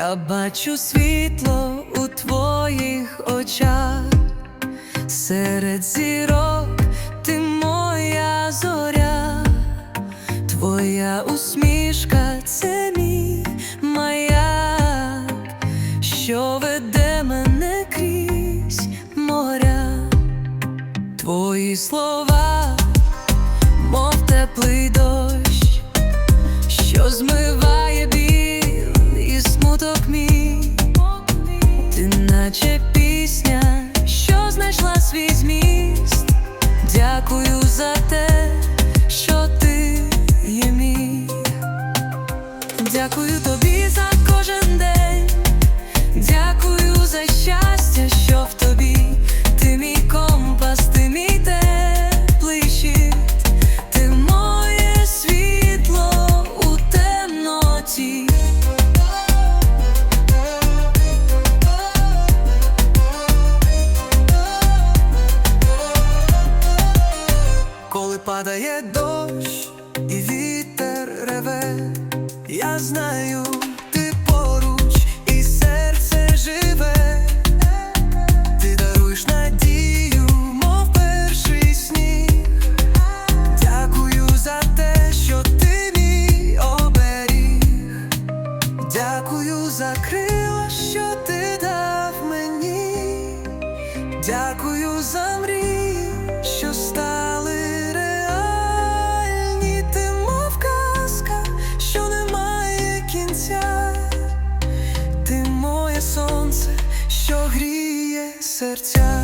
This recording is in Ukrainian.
Я бачу світло у твоїх очах, серед зірок ти моя зоря, твоя усмішка це мій маяк, що веде мене крізь моря, твої слова, смуток мій, ти наче пісня, падає дощ і вітер реве, я знаю, ти поруч і серце живе, ти даруєш надію, мов перший сніг. Дякую за те, що ти мій оберіг. Дякую за крила, що ти дав мені. Дякую за мрії, що стали. серця.